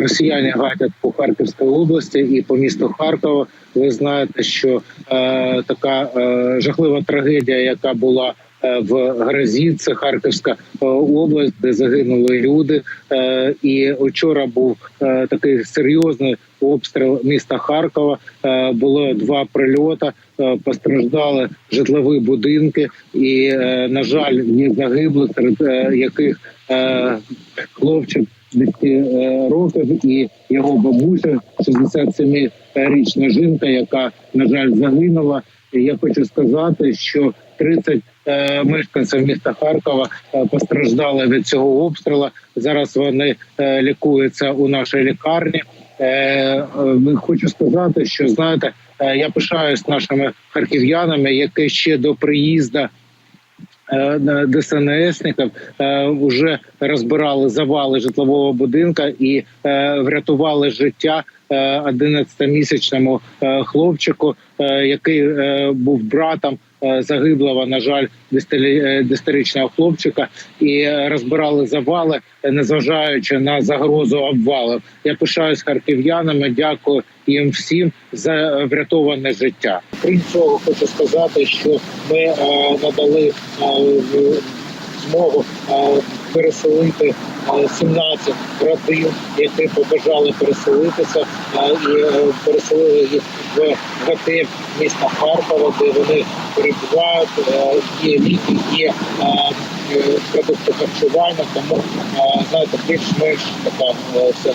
росіяни гатять по Харківській області і по місту Харкова. Ви знаєте, що е, така е, жахлива трагедія, яка була е, в Грозі, це Харківська е, область, де загинули люди. Е, і вчора був такий серйозний обстріл міста Харкова. Було два прильоти. Постраждали житлові будинки, і на жаль, ні загиблих, серед яких хлопчик 10 років і його бабуся, 67-річна жінка, яка на жаль загинула. Я хочу сказати, що 30 е, мешканців міста Харкова е, постраждали від цього обстрілу. Зараз вони е, лікуються у нашій лікарні. Е, е, хочу сказати, що знаєте, е, я пишаюсь нашими харків'янами, які ще до приїзду е, ДСНСників е, вже розбирали завали житлового будинка і е, врятували життя е, 11-місячному е, хлопчику, е, який е, був братом е, загиблого, на жаль, 10-річного хлопчика, і е, розбирали завали, е, незважаючи на загрозу обвалів. Я пишаюсь харків'янами. Дякую їм всім за е, врятоване життя. Крім цього, хочу сказати, що ми е, надали е, змогу переселити е, 17 родин, які побажали переселитися, і е, переселили їх в готель міста Харкова, де вони перебувають. Е, Є ліки, є е, продукти харчування, тому знаєте, більш-менш така все.